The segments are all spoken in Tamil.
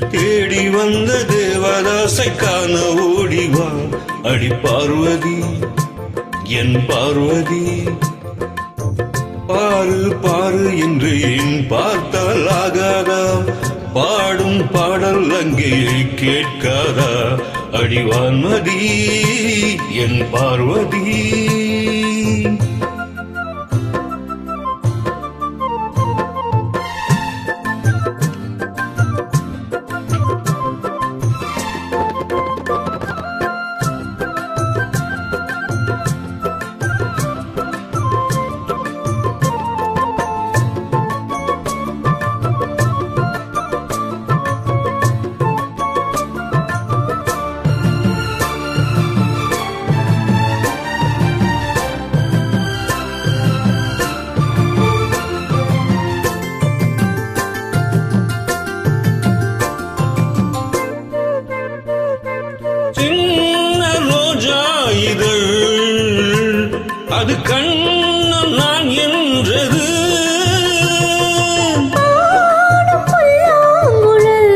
தேடி வந்த தேவதாசை காண ஓடிவா அடி பார்வதி என் பார்வதி. பாரு பாரு என்று என் பார்த்தால் ஆகாதா. பாடும் பாடல் அங்கே கேட்காதா. அடிவான்மதி என் பார்வதி. அது கண்ணம் நான் என்றது. புல்லாங்குழல்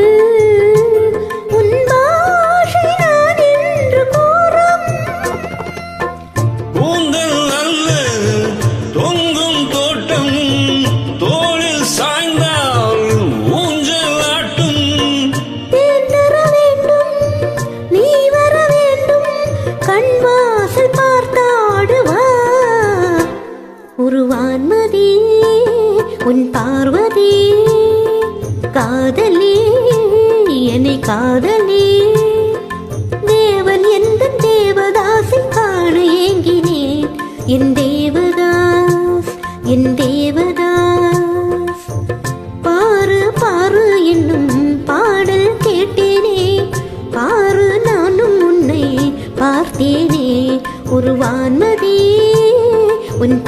வான்மதி உன் பார்வதி காதலி என்னை காதலி. தேவன் எந்த தேவதாசை காண ஏங்கினேன்? என் தேவதாஸ் என் தேவதாஸ். பாரு பாரு என்னும் பாடல் கேட்டேனே. பாரு நானும் உன்னை பார்த்தேனே. ஒரு வான்மதி உன்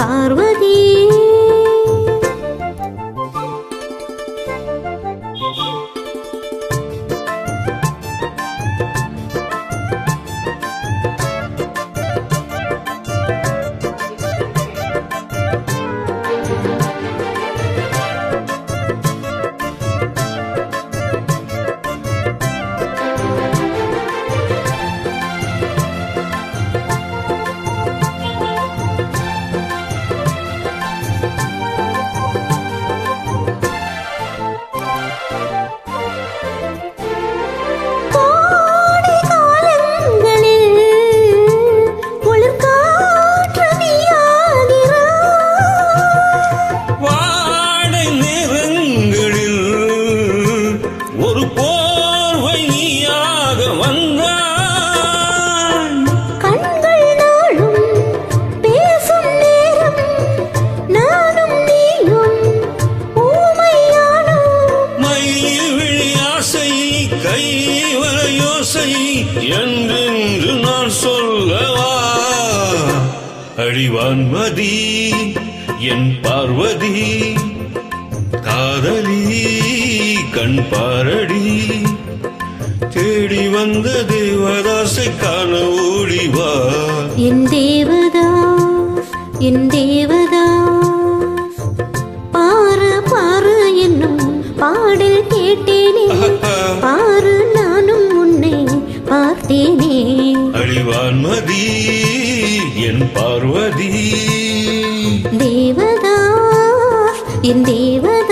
கைவர யோசை என்றென்று நான் சொல்லவா? அடிவான்மதி என் பார்வதி காதலி கண் பாரடி தேடி வந்த தேவதாசை காண ஓடிவா? என் தேவதாஸ் என் தேவதாஸ் பாரு பாரு என்னும் பாடல் கேட்டேனே. பாரு அடிவான்மதி என் பார்வதி. தேவதா என் தேவதா